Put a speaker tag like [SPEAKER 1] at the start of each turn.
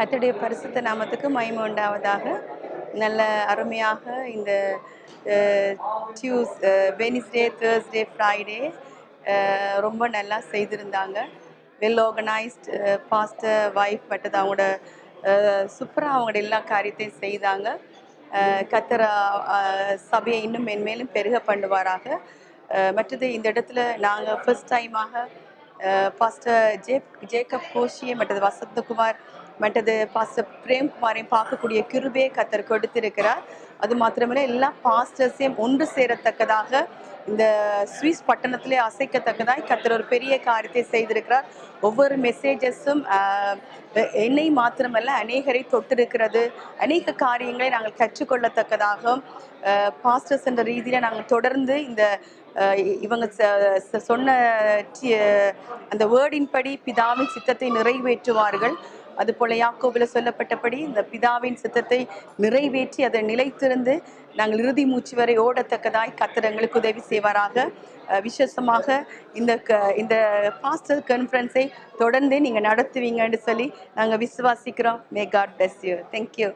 [SPEAKER 1] கத்துடைய பரிசுத்த நாமத்துக்கு மயிமை உண்டாவதாக. நல்ல அருமையாக இந்த டியூஸ் வெனிஸ்டே தேர்ஸ்டே ஃப்ரைடே ரொம்ப நல்லா செய்திருந்தாங்க. வெல் ஆர்கனைஸ்ட் பாஸ்டர் வைஃப் பட்டது அவங்களோட சூப்பராக அவங்களோட எல்லா காரியத்தையும் செய்தாங்க. கத்திர சபையை இன்னும் மென்மேலும் பெருக பண்ணுவாராக மற்றது இந்த இடத்துல நாங்கள் ஃபஸ்ட் டைமாக பாஸ்டர் ஜே ஜேக்கப் கோஷியை மற்றது வசந்தகுமார் மற்றது பாஸ்டர் பிரேம்குமாரையும் பார்க்கக்கூடிய கிருபே கத்தர் கொடுத்திருக்கிறார். அது மாத்திரமல்ல எல்லா பாஸ்டர்ஸையும் ஒன்று சேரத்தக்கதாக இந்த சுவிஸ் பட்டணத்திலே அசைக்கத்தக்கதாய் கத்தர் ஒரு பெரிய காரியத்தை செய்திருக்கிறார். ஒவ்வொரு மெசேஜஸும் என்னை மாத்திரமல்ல அநேகரை தொட்டிருக்கிறது. அநேக காரியங்களை நாங்கள் கற்றுக்கொள்ளத்தக்கதாகவும் பாஸ்டர்ஸ் என்ற ரீதியில் நாங்கள் தொடர்ந்து இந்த இவங்க ச- ச- சொன்ன அந்த வேர்டின் படி பிதாவின் சித்தத்தை நிறைவேற்றுவார்கள். அதுபோல யாக்கோவில் சொல்லப்பட்டபடி இந்த பிதாவின் சித்தத்தை நிறைவேற்றி அதை நிலைத்திருந்து நாங்கள் இறுதி மூச்சு வரை ஓடத்தக்கதாய் கத்திரங்களுக்கு உதவி செய்வாராக. விசேஷமாக இந்த க இந்த பாஸ்டர் கான்ஃபரன்ஸை தொடர்ந்து நீங்கள் நடத்துவீங்கன்னு சொல்லி நாங்கள் விசுவாசிக்கிறோம். மே காட் பெஸ்ட் யூ தேங்க்யூ